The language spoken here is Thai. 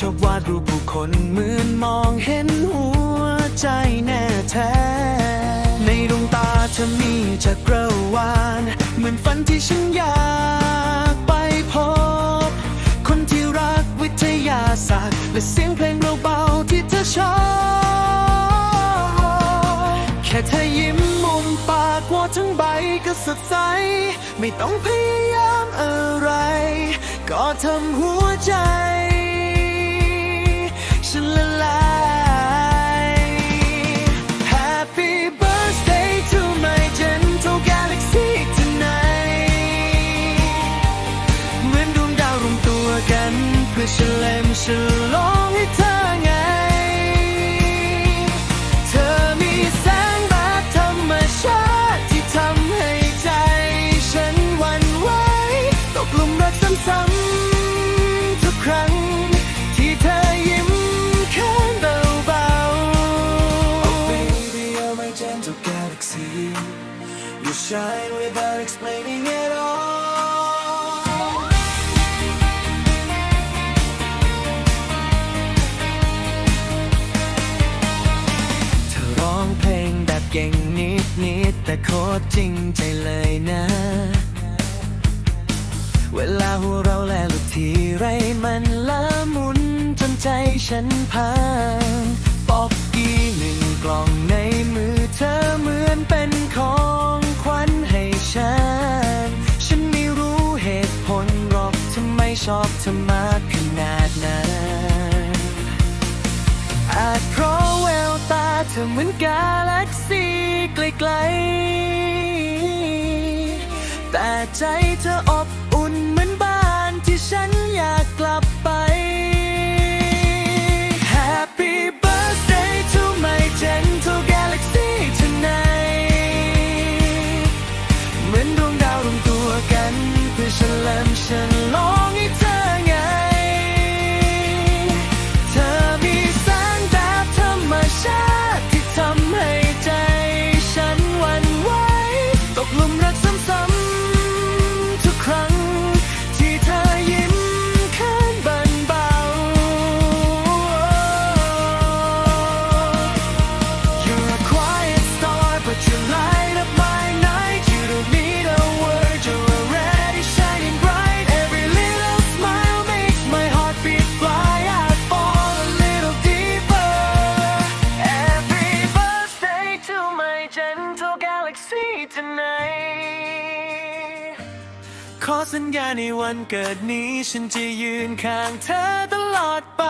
ชอบวาดรูปผู้คนเหมือนมองเห็นหัวใจแน่แท้ ในดวงตาเธอมีจักรวาล เหมือนฝันที่ฉันอยากไปพบ คนที่รักวิทยาศาสตร์ และเสียงเพลงเบาๆที่เธอชอบ แค่เธอยิ้มมุมปากว่าทั้งใบก็สดใส ไม่ต้องพยายามอะไร ก็ทำหัวใจ เพื่อเฉลิมฉลองให้เธอไง เธอมีแสงแบบธรรมชาติที่ทำให้ใจ ฉันหวั่นไหวตกหลุมรักซ้ำๆทุกครั้ง ที่เธอยิ้มแค่เบาๆ Oh baby you're my gentle galaxy You shine without explaining at all แต่โคตรจริงใจเลยนะ เวลาหัวเราะแลลุกทีไรมันละมุนจนใจฉันพังป๊อกกี้หนึ่งกล่องในมือเธอเหมือนเป็นของขวัญให้ฉัน ฉันไม่รู้เหตุผลหรอกทำไมชอบเธอมากขนาดนั้น อาจเพราะแววตาเธอเหมือนกาแล็กซี่ ไกลๆ แต่ใจเธออบ tonight. ขอสัญญาในวันเกิดนี้ ฉันจะยืนข้างเธอตลอดไป